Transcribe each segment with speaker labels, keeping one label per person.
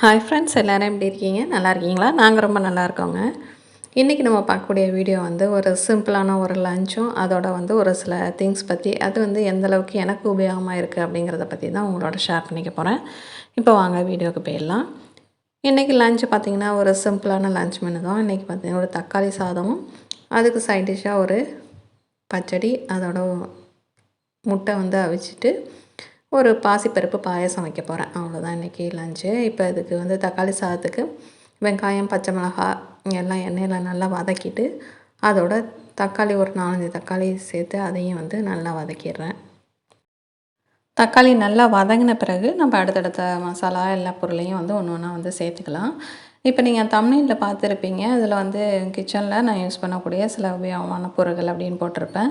Speaker 1: hi friends எல்லோரும் எப்படி இருக்கீங்க நல்லா இருக்கீங்களா நாங்கள் ரொம்ப நல்லா இருக்கோங்க இன்றைக்கி நம்ம பார்க்கக்கூடிய வீடியோ வந்து ஒரு சிம்பிளான ஒரு லஞ்சும் அதோட வந்து ஒரு சில திங்ஸ் பற்றி அது வந்து எந்தளவுக்கு எனக்கு உபயோகமாக இருக்குது அப்படிங்கிறத பற்றி தான் உங்களோட ஷேர் பண்ணிக்க போகிறேன் இப்போ வாங்க வீடியோவுக்கு போயிடலாம் இன்றைக்கி லஞ்ச் பார்த்திங்கன்னா ஒரு சிம்பிளான லஞ்ச் மெனு தான் இன்றைக்கி பார்த்திங்கன்னா ஒரு தக்காளி சாதமும் அதுக்கு சைட் டிஷ்ஷாக ஒரு பச்சடி அதோட முட்டை வந்து அவிச்சிட்டு ஒரு பாசிப்பருப்பு பாயசம் வைக்க போகிறேன் அவ்வளோதான் இன்றைக்கி லஞ்சு இப்போ இதுக்கு வந்து தக்காளி சாதத்துக்கு வெங்காயம் பச்சை மிளகாய் எல்லாம் எண்ணெயில் நல்லா வதக்கிட்டு அதோட தக்காளி ஒரு நாலஞ்சு தக்காளி சேர்த்து அதையும் வந்து நல்லா வதக்கிடுறேன் தக்காளி நல்லா வதங்கின பிறகு நம்ம அடுத்தடுத்த மசாலா எல்லா பொருளையும் வந்து ஒன்று ஒன்றா வந்து சேர்த்துக்கலாம் இப்போ நீங்கள் தமிழ்நீட்டில் பார்த்துருப்பீங்க அதில் வந்து கிச்சனில் நான் யூஸ் பண்ணக்கூடிய சில உபயோகமான பொருட்கள் அப்படின்னு போட்டிருப்பேன்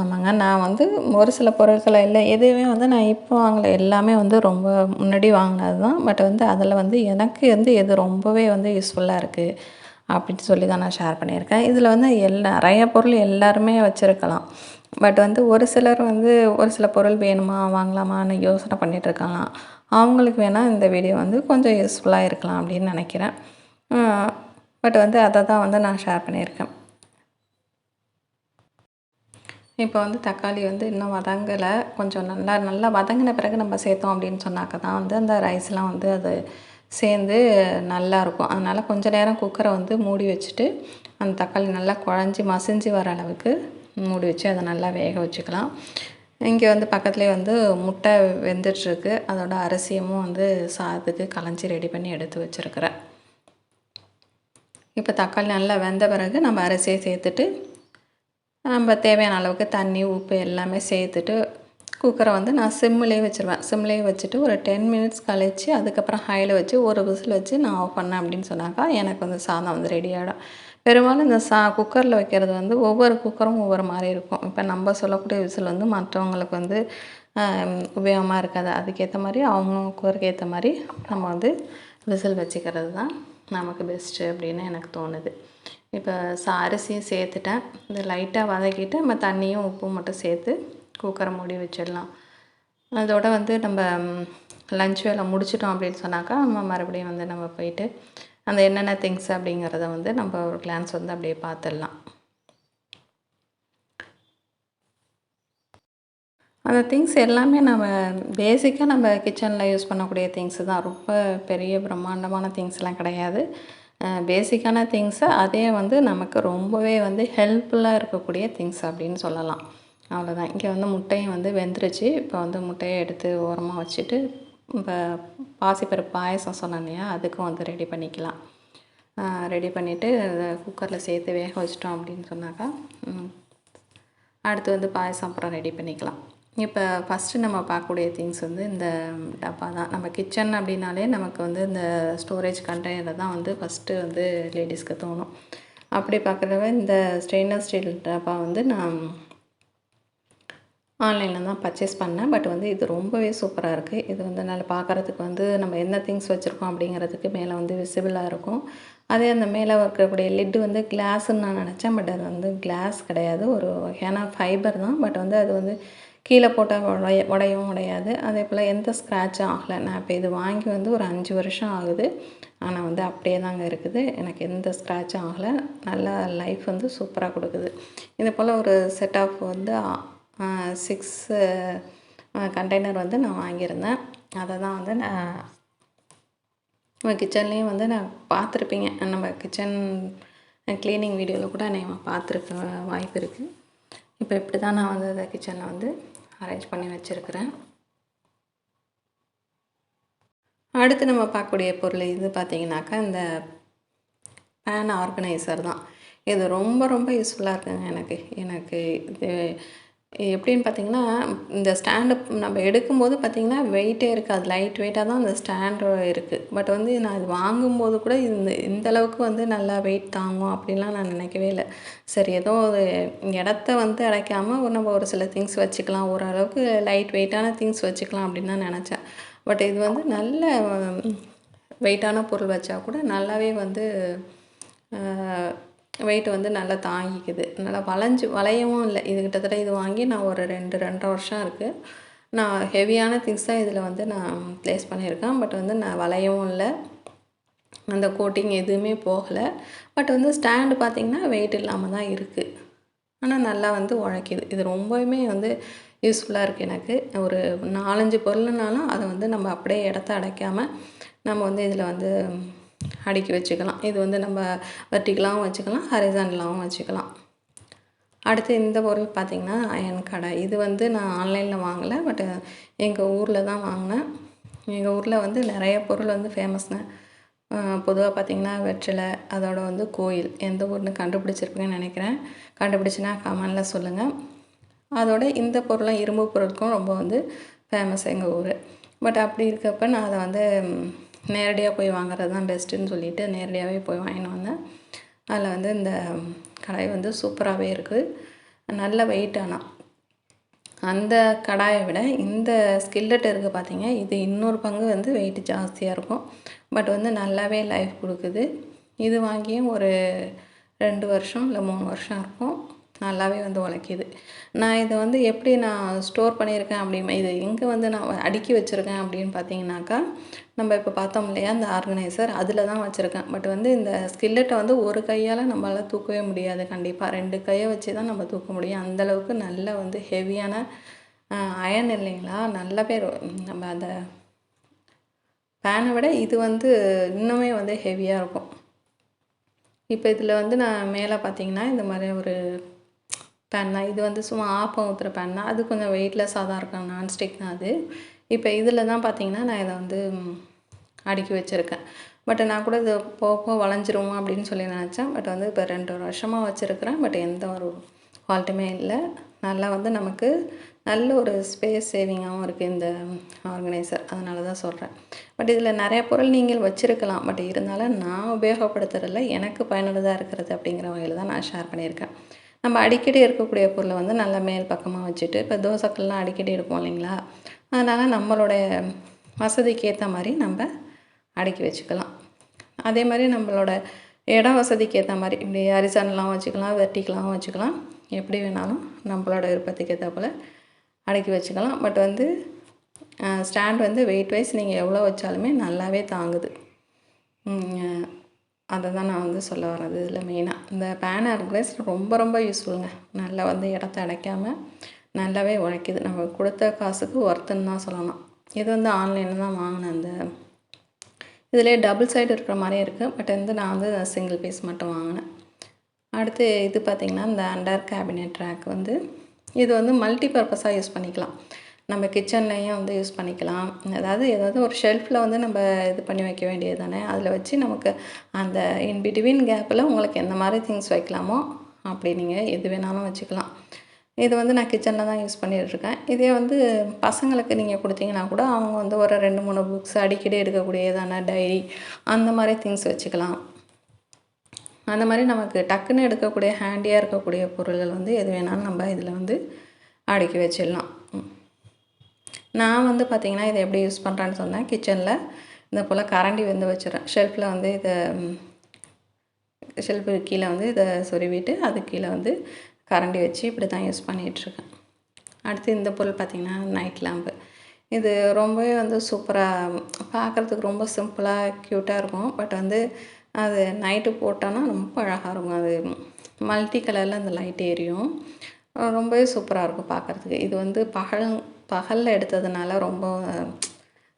Speaker 1: ஆமாங்க நான் வந்து ஒரு சில பொருட்களை இல்லை எதுவுமே வந்து நான் இப்போ வாங்கல எல்லாமே வந்து ரொம்ப முன்னாடி வாங்கினது தான் பட் வந்து அதில் வந்து எனக்கு வந்து எது ரொம்பவே வந்து யூஸ்ஃபுல்லாக இருக்குது அப்படின்னு சொல்லி தான் நான் ஷேர் பண்ணியிருக்கேன் இதில் வந்து எல்லா நிறைய பொருள் எல்லாருமே வச்சுருக்கலாம் பட் வந்து ஒரு சிலர் வந்து ஒரு சில பொருள் வேணுமா வாங்கலாமான்னு யோசனை பண்ணிகிட்ருக்கலாம் அவங்களுக்கு வேணால் இந்த வீடியோ வந்து கொஞ்சம் யூஸ்ஃபுல்லாக இருக்கலாம் அப்படின்னு நினைக்கிறேன் பட் வந்து அதை தான் வந்து நான் ஷேர் பண்ணியிருக்கேன் இப்போ வந்து தக்காளி வந்து இன்னும் வதங்கலை கொஞ்சம் நல்லா நல்லா வதங்கின பிறகு நம்ம சேர்த்தோம் அப்படின்னு சொன்னாக்க தான் வந்து அந்த ரைஸ்லாம் வந்து அது சேர்ந்து நல்லாயிருக்கும் அதனால் கொஞ்சம் நேரம் குக்கரை வந்து மூடி வச்சுட்டு அந்த தக்காளி நல்லா குழஞ்சி மசிஞ்சு வர அளவுக்கு மூடி வச்சு அதை நல்லா வேக வச்சுக்கலாம் இங்கே வந்து பக்கத்துலேயே வந்து முட்டை வெந்துட்டுருக்கு அதோட அரிசியமும் வந்து சாதத்துக்கு கலைஞ்சி ரெடி பண்ணி எடுத்து வச்சுருக்கிறேன் இப்போ தக்காளி நல்லா வெந்த பிறகு நம்ம அரிசியை சேர்த்துட்டு நம்ம தேவையான அளவுக்கு தண்ணி உப்பு எல்லாமே சேர்த்துட்டு குக்கரை வந்து நான் சிம்லேயே வச்சுருவேன் சிம்லேயே வச்சுட்டு ஒரு டென் மினிட்ஸ் கழித்து அதுக்கப்புறம் ஹையில் வச்சு ஒரு விசில் வச்சு நான் ஆஃப் பண்ணேன் அப்படின்னு சொன்னாக்கா எனக்கு வந்து சாதம் வந்து ரெடி ஆகிடும் பெரும்பாலும் இந்த சா குக்கரில் வைக்கிறது வந்து ஒவ்வொரு குக்கரும் ஒவ்வொரு மாதிரி இருக்கும் இப்போ நம்ம சொல்லக்கூடிய விசில் வந்து மற்றவங்களுக்கு வந்து உபயோகமாக இருக்காது அதுக்கேற்ற மாதிரி அவங்க குக்கருக்கு ஏற்ற மாதிரி நம்ம வந்து விசில் வச்சுக்கிறது தான் நமக்கு பெஸ்ட்டு அப்படின்னு எனக்கு தோணுது இப்போ அரிசியும் சேர்த்துட்டேன் இந்த லைட்டாக வதக்கிட்டு நம்ம தண்ணியும் உப்பும் மட்டும் சேர்த்து குக்கரை மூடி வச்சிடலாம் அதோட வந்து நம்ம லஞ்ச் வேலை முடிச்சிட்டோம் அப்படின்னு சொன்னாக்கா நம்ம மறுபடியும் வந்து நம்ம போயிட்டு அந்த என்னென்ன திங்ஸ் அப்படிங்கிறத வந்து நம்ம ஒரு கிளான்ஸ் வந்து அப்படியே பார்த்துடலாம் அந்த திங்ஸ் எல்லாமே நம்ம பேசிக்காக நம்ம கிச்சனில் யூஸ் பண்ணக்கூடிய திங்ஸ் தான் ரொம்ப பெரிய பிரம்மாண்டமான திங்ஸ்லாம் கிடையாது பேசிக்கான திங்ஸை அதே வந்து நமக்கு ரொம்பவே வந்து ஹெல்ப்ஃபுல்லாக இருக்கக்கூடிய திங்ஸ் அப்படின்னு சொல்லலாம் அவ்வளோதான் இங்கே வந்து முட்டையும் வந்து வெந்துருச்சு இப்போ வந்து முட்டையை எடுத்து ஓரமாக வச்சுட்டு இப்போ பாசிப்பருப்பு பாயசம் சொன்னேன் இல்லையா அதுக்கும் வந்து ரெடி பண்ணிக்கலாம் ரெடி பண்ணிவிட்டு குக்கரில் சேர்த்து வேக வச்சிட்டோம் அப்படின்னு சொன்னாக்கா அடுத்து வந்து பாயசம் அப்புறம் ரெடி பண்ணிக்கலாம் இப்போ ஃபஸ்ட்டு நம்ம பார்க்கக்கூடிய திங்ஸ் வந்து இந்த டப்பா தான் நம்ம கிச்சன் அப்படின்னாலே நமக்கு வந்து இந்த ஸ்டோரேஜ் கண்டெய்னர் தான் வந்து ஃபஸ்ட்டு வந்து லேடிஸ்க்கு தோணும் அப்படி பார்க்குறவ இந்த ஸ்டெயின்லெஸ் ஸ்டீல் டப்பா வந்து நான் ஆன்லைனில் தான் பர்ச்சேஸ் பண்ணேன் பட் வந்து இது ரொம்பவே சூப்பராக இருக்குது இது வந்து நல்லா பார்க்குறதுக்கு வந்து நம்ம என்ன திங்ஸ் வச்சுருக்கோம் அப்படிங்கிறதுக்கு மேலே வந்து விசிபிளாக இருக்கும் அதே அந்த மேலே இருக்கக்கூடிய லிட்டு வந்து கிளாஸ்ன்னு நான் நினச்சேன் பட் அது வந்து கிளாஸ் கிடையாது ஒரு ஏன்னா ஃபைபர் தான் பட் வந்து அது வந்து கீழே போட்டால் உடைய உடையவும் உடையாது அதே போல் எந்த ஸ்க்ராட்சும் ஆகலை நான் இப்போ இது வாங்கி வந்து ஒரு அஞ்சு வருஷம் ஆகுது ஆனால் வந்து அப்படியே தாங்க இருக்குது எனக்கு எந்த ஸ்க்ராட்சும் ஆகலை நல்லா லைஃப் வந்து சூப்பராக கொடுக்குது இதே போல் ஒரு செட் ஆஃப் வந்து சிக்ஸ் கண்டெய்னர் வந்து நான் வாங்கியிருந்தேன் அதை தான் வந்து நான் நம்ம கிச்சன்லேயும் வந்து நான் பார்த்துருப்பீங்க நம்ம கிச்சன் க்ளீனிங் வீடியோவில் கூட நான் பார்த்துருக்க வாய்ப்பு இருக்குது இப்போ இப்படி தான் நான் வந்து அதை கிச்சனில் வந்து அரேஞ்ச் பண்ணி வச்சுருக்கிறேன் அடுத்து நம்ம பார்க்கக்கூடிய பொருள் இது பார்த்திங்கனாக்கா இந்த பேன் ஆர்கனைசர் தான் இது ரொம்ப ரொம்ப யூஸ்ஃபுல்லாக இருக்குங்க எனக்கு எனக்கு இது எப்படின்னு பார்த்தீங்கன்னா இந்த ஸ்டாண்டப் நம்ம எடுக்கும்போது பார்த்திங்கன்னா வெயிட்டே இருக்காது லைட் வெயிட்டாக தான் அந்த ஸ்டாண்டு இருக்குது பட் வந்து நான் இது வாங்கும்போது கூட இந்த இந்த அளவுக்கு வந்து நல்லா வெயிட் தாங்கும் அப்படின்லாம் நான் நினைக்கவே இல்லை சரி ஏதோ ஒரு இடத்த வந்து அடைக்காமல் ஒரு நம்ம ஒரு சில திங்ஸ் வச்சுக்கலாம் ஓரளவுக்கு லைட் வெயிட்டான திங்ஸ் வச்சுக்கலாம் அப்படின்னு தான் நினச்சேன் பட் இது வந்து நல்ல வெயிட்டான பொருள் வச்சா கூட நல்லாவே வந்து வெயிட் வந்து நல்லா தாங்கிக்குது நல்லா வளைஞ்சு வளையவும் இல்லை இது கிட்டத்தட்ட இது வாங்கி நான் ஒரு ரெண்டு ரெண்டரை வருஷம் இருக்குது நான் ஹெவியான திங்ஸ் தான் இதில் வந்து நான் ப்ளேஸ் பண்ணியிருக்கேன் பட் வந்து நான் வளையவும் இல்லை அந்த கோட்டிங் எதுவுமே போகலை பட் வந்து ஸ்டாண்டு பார்த்திங்கன்னா வெயிட் இல்லாமல் தான் இருக்குது ஆனால் நல்லா வந்து உழைக்கிது இது ரொம்பவுமே வந்து யூஸ்ஃபுல்லாக இருக்குது எனக்கு ஒரு நாலஞ்சு பொருள்னாலும் அதை வந்து நம்ம அப்படியே இடத்த அடைக்காமல் நம்ம வந்து இதில் வந்து அடுக்கி வச்சுக்கலாம் இது வந்து நம்ம வெர்டிகலாகவும் வச்சுக்கலாம் ஹரிசாண்டலாகவும் வச்சுக்கலாம் அடுத்து இந்த பொருள் பார்த்திங்கன்னா அயன் கடை இது வந்து நான் ஆன்லைனில் வாங்கலை பட் எங்கள் ஊரில் தான் வாங்கினேன் எங்கள் ஊரில் வந்து நிறைய பொருள் வந்து ஃபேமஸ்ங்க பொதுவாக பார்த்திங்கன்னா வெற்றிலை அதோட வந்து கோயில் எந்த ஊர்னு கண்டுபிடிச்சிருப்பீங்கன்னு நினைக்கிறேன் கண்டுபிடிச்சின்னா கமனில் சொல்லுங்கள் அதோட இந்த பொருளும் இரும்பு பொருளுக்கும் ரொம்ப வந்து ஃபேமஸ் எங்கள் ஊர் பட் அப்படி இருக்கப்போ நான் அதை வந்து நேரடியாக போய் வாங்குறது தான் பெஸ்ட்டுன்னு சொல்லிவிட்டு நேரடியாகவே போய் வாங்கின்னு வந்தேன் அதில் வந்து இந்த கடாய் வந்து சூப்பராகவே இருக்குது நல்ல வெயிட் ஆனால் அந்த கடாயை விட இந்த ஸ்கில்லட் இருக்கு பார்த்தீங்க இது இன்னொரு பங்கு வந்து வெயிட் ஜாஸ்தியாக இருக்கும் பட் வந்து நல்லாவே லைஃப் கொடுக்குது இது வாங்கியும் ஒரு ரெண்டு வருஷம் இல்லை மூணு வருஷம் இருக்கும் நல்லாவே வந்து உழைக்கிது நான் இதை வந்து எப்படி நான் ஸ்டோர் பண்ணியிருக்கேன் அப்படி இது எங்கே வந்து நான் அடுக்கி வச்சுருக்கேன் அப்படின்னு பார்த்தீங்கன்னாக்கா நம்ம இப்போ பார்த்தோம் இல்லையா இந்த ஆர்கனைசர் அதில் தான் வச்சுருக்கேன் பட் வந்து இந்த ஸ்கில்லெட்டை வந்து ஒரு கையால் நம்மளால் தூக்கவே முடியாது கண்டிப்பாக ரெண்டு கையை வச்சு தான் நம்ம தூக்க முடியும் அந்தளவுக்கு நல்ல வந்து ஹெவியான அயன் இல்லைங்களா நல்ல பேர் நம்ம அந்த பேனை விட இது வந்து இன்னுமே வந்து ஹெவியாக இருக்கும் இப்போ இதில் வந்து நான் மேலே பார்த்தீங்கன்னா இந்த மாதிரி ஒரு பேன் தான் இது வந்து சும்மா ஆப்பம் ஊற்றுற பேன் தான் அது கொஞ்சம் வெயிட்லெஸ்ஸாக தான் இருக்கும் நான்ஸ்டிக் தான் அது இப்போ இதில் தான் பார்த்திங்கன்னா நான் இதை வந்து அடுக்கி வச்சுருக்கேன் பட் நான் கூட இது போக போக வளைஞ்சிருவோம் அப்படின்னு சொல்லி நினச்சேன் பட் வந்து இப்போ ரெண்டு வருஷமாக வச்சுருக்கிறேன் பட் எந்த ஒரு ஃபால்ட்டுமே இல்லை நல்லா வந்து நமக்கு நல்ல ஒரு ஸ்பேஸ் சேவிங்காகவும் இருக்குது இந்த ஆர்கனைசர் அதனால தான் சொல்கிறேன் பட் இதில் நிறைய பொருள் நீங்கள் வச்சுருக்கலாம் பட் இருந்தாலும் நான் உபயோகப்படுத்துறதில்ல எனக்கு பயனுள்ளதாக இருக்கிறது அப்படிங்கிற வகையில் தான் நான் ஷேர் பண்ணியிருக்கேன் நம்ம அடிக்கடி இருக்கக்கூடிய பொருளை வந்து நல்லா மேல் பக்கமாக வச்சுட்டு இப்போ தோசைக்கல்லாம் அடிக்கடி எடுப்போம் இல்லைங்களா அதனால் நம்மளுடைய வசதிக்கு ஏற்ற மாதிரி நம்ம அடுக்கி வச்சுக்கலாம் அதே மாதிரி நம்மளோட இட வசதிக்கு ஏற்ற மாதிரி இப்படி அரிசனெலாம் வச்சுக்கலாம் வெட்டிக்கலாம் வச்சுக்கலாம் எப்படி வேணாலும் நம்மளோட விருப்பத்துக்கு ஏற்ற போல் அடுக்கி வச்சுக்கலாம் பட் வந்து ஸ்டாண்ட் வந்து வெயிட் வைஸ் நீங்கள் எவ்வளோ வச்சாலுமே நல்லாவே தாங்குது அதை தான் நான் வந்து சொல்ல வரது இதில் மெயினாக இந்த பேன் அண்ட் ரொம்ப ரொம்ப யூஸ்ஃபுல்லுங்க நல்லா வந்து இடத்த அடைக்காமல் நல்லாவே உழைக்கிது நம்ம கொடுத்த காசுக்கு ஒர்த்துன்னு தான் சொல்லலாம் இது வந்து ஆன்லைனில் தான் வாங்கினேன் அந்த இதிலே டபுள் சைடு இருக்கிற மாதிரியே இருக்குது பட் வந்து நான் வந்து சிங்கிள் பீஸ் மட்டும் வாங்கினேன் அடுத்து இது பார்த்திங்கன்னா இந்த அண்டர் கேபினட் ரேக் வந்து இது வந்து மல்டி பர்பஸாக யூஸ் பண்ணிக்கலாம் நம்ம கிச்சன்லேயும் வந்து யூஸ் பண்ணிக்கலாம் அதாவது ஏதாவது ஒரு ஷெல்ஃபில் வந்து நம்ம இது பண்ணி வைக்க வேண்டியது தானே அதில் வச்சு நமக்கு அந்த இன் கேப்பில் உங்களுக்கு எந்த மாதிரி திங்ஸ் வைக்கலாமோ அப்படி நீங்கள் எது வேணாலும் வச்சுக்கலாம் இது வந்து நான் கிச்சனில் தான் யூஸ் பண்ணிகிட்ருக்கேன் இதே வந்து பசங்களுக்கு நீங்கள் கொடுத்தீங்கன்னா கூட அவங்க வந்து ஒரு ரெண்டு மூணு புக்ஸ் அடிக்கடி எடுக்கக்கூடியதான டைரி அந்த மாதிரி திங்ஸ் வச்சுக்கலாம் அந்த மாதிரி நமக்கு டக்குன்னு எடுக்கக்கூடிய ஹேண்டியாக இருக்கக்கூடிய பொருள்கள் வந்து எது வேணாலும் நம்ம இதில் வந்து அடுக்கி வச்சிடலாம் நான் வந்து பார்த்திங்கன்னா இதை எப்படி யூஸ் பண்ணுறேன்னு சொன்னேன் கிச்சனில் இந்த போல் கரண்டி வந்து வச்சுறேன் ஷெல்ஃபில் வந்து இதை ஷெல்ஃபு கீழே வந்து இதை சொருவிட்டு அது கீழே வந்து கரண்டி வச்சு இப்படி தான் யூஸ் பண்ணிகிட்ருக்கேன் அடுத்து இந்த பொருள் பார்த்திங்கன்னா நைட் லேம்பு இது ரொம்பவே வந்து சூப்பராக பார்க்குறதுக்கு ரொம்ப சிம்பிளாக க்யூட்டாக இருக்கும் பட் வந்து அது நைட்டு போட்டோன்னா ரொம்ப அழகாக இருக்கும் அது மல்டி கலரில் அந்த லைட் எரியும் ரொம்பவே சூப்பராக இருக்கும் பார்க்குறதுக்கு இது வந்து பகல் பகலில் எடுத்ததுனால ரொம்ப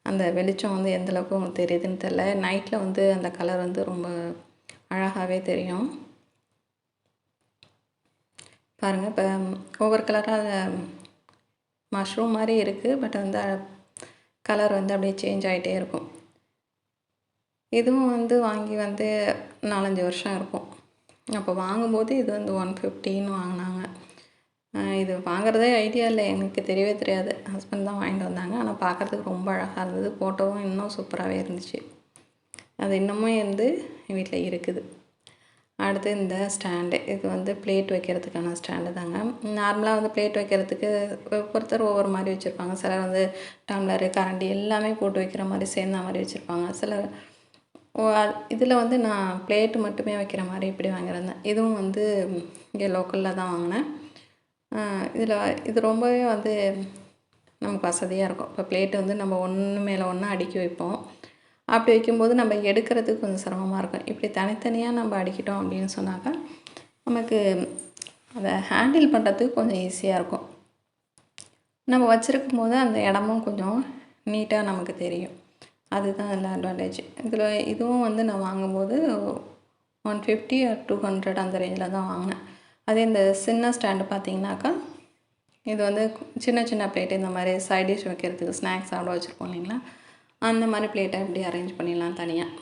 Speaker 1: அந்த வெளிச்சம் வந்து எந்தளவுக்கு தெரியுதுன்னு தெரில நைட்டில் வந்து அந்த கலர் வந்து ரொம்ப அழகாகவே தெரியும் பாருங்கள் இப்போ ஒவ்வொரு கலராக மஷ்ரூம் மாதிரி இருக்குது பட் வந்து கலர் வந்து அப்படியே சேஞ்ச் ஆகிட்டே இருக்கும் இதுவும் வந்து வாங்கி வந்து நாலஞ்சு வருஷம் இருக்கும் அப்போ வாங்கும்போது இது வந்து ஒன் ஃபிஃப்டின்னு வாங்கினாங்க இது வாங்குறதே ஐடியா இல்லை எனக்கு தெரியவே தெரியாது ஹஸ்பண்ட் தான் வாங்கிட்டு வந்தாங்க ஆனால் பார்க்குறதுக்கு ரொம்ப அழகாக இருந்தது ஃபோட்டோவும் இன்னும் சூப்பராகவே இருந்துச்சு அது இன்னமும் இருந்து வீட்டில் இருக்குது அடுத்து இந்த ஸ்டாண்டு இது வந்து பிளேட் வைக்கிறதுக்கான ஸ்டாண்டு தாங்க நார்மலாக வந்து பிளேட் வைக்கிறதுக்கு ஒவ்வொருத்தர் ஒவ்வொரு மாதிரி வச்சுருப்பாங்க சிலர் வந்து டம்ளரு கரண்டி எல்லாமே போட்டு வைக்கிற மாதிரி சேர்ந்த மாதிரி வச்சுருப்பாங்க சிலர் இதில் வந்து நான் பிளேட்டு மட்டுமே வைக்கிற மாதிரி இப்படி வாங்கியிருந்தேன் இதுவும் வந்து இங்கே லோக்கலில் தான் வாங்கினேன் இதில் இது ரொம்பவே வந்து நமக்கு வசதியாக இருக்கும் இப்போ பிளேட்டு வந்து நம்ம ஒன்று மேலே ஒன்று அடுக்கி வைப்போம் அப்படி வைக்கும்போது நம்ம எடுக்கிறதுக்கு கொஞ்சம் சிரமமாக இருக்கும் இப்படி தனித்தனியாக நம்ம அடிக்கிட்டோம் அப்படின்னு சொன்னாக்கா நமக்கு அதை ஹேண்டில் பண்ணுறதுக்கு கொஞ்சம் ஈஸியாக இருக்கும் நம்ம வச்சுருக்கும் போது அந்த இடமும் கொஞ்சம் நீட்டாக நமக்கு தெரியும் அதுதான் அதில் அட்வான்டேஜ் இதில் இதுவும் வந்து நான் வாங்கும்போது one fifty or two hundred அந்த ரேஞ்சில் தான் வாங்கினேன் அதே இந்த சின்ன ஸ்டாண்டு பார்த்தீங்கன்னாக்கா இது வந்து சின்ன சின்ன பிளேட்டு இந்த மாதிரி சைட் டிஷ் வைக்கிறதுக்கு ஸ்நாக்ஸ் சாப்பிட வச்சுருப்போம் இல்லைங்களா அந்த மாதிரி பிளேட்டை இப்படி அரேஞ்ச் பண்ணிடலாம் தனியாக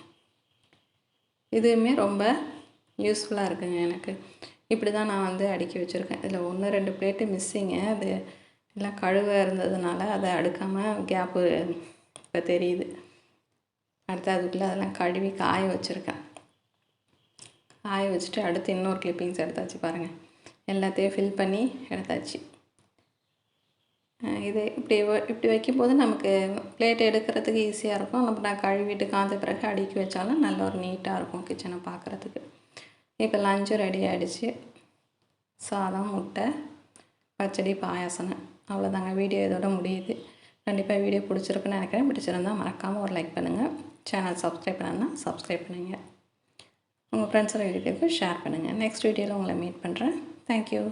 Speaker 1: இதுவுமே ரொம்ப யூஸ்ஃபுல்லாக இருக்குங்க எனக்கு இப்படி தான் நான் வந்து அடுக்கி வச்சுருக்கேன் இதில் ஒன்று ரெண்டு பிளேட்டு மிஸ்ஸிங்க அது எல்லாம் கழுவாக இருந்ததுனால அதை அடுக்காமல் கேப்பு இப்போ தெரியுது அடுத்து அதுக்குள்ளே அதெல்லாம் கழுவி காய வச்சுருக்கேன் ஆய வச்சுட்டு அடுத்து இன்னொரு கிளிப்பிங்ஸ் எடுத்தாச்சு பாருங்கள் எல்லாத்தையும் ஃபில் பண்ணி எடுத்தாச்சு இது இப்படி இப்படி வைக்கும்போது நமக்கு பிளேட் எடுக்கிறதுக்கு ஈஸியாக இருக்கும் நம்ம நான் கழுவிட்டு காந்த பிறகு அடுக்கி வச்சாலும் நல்ல ஒரு நீட்டாக இருக்கும் கிச்சனை பார்க்குறதுக்கு இப்போ லஞ்சும் ரெடி ஆகிடுச்சு சாதம் முட்டை பச்சடி பாயாசம் அவ்வளோதாங்க வீடியோ இதோட முடியுது கண்டிப்பாக வீடியோ பிடிச்சிருக்குன்னு நினைக்கிறேன் பிடிச்சிருந்தால் மறக்காமல் ஒரு லைக் பண்ணுங்கள் சேனல் சப்ஸ்கிரைப் பண்ணால் சப்ஸ்கிரைப் பண்ணுங்கள் உங்கள் ஃப்ரெண்ட்ஸோட வீடியோக்கு ஷேர் பண்ணுங்கள் நெக்ஸ்ட் வீடியோவில் உங்களை மீட் பண்ணுறேன் தேங்க்யூ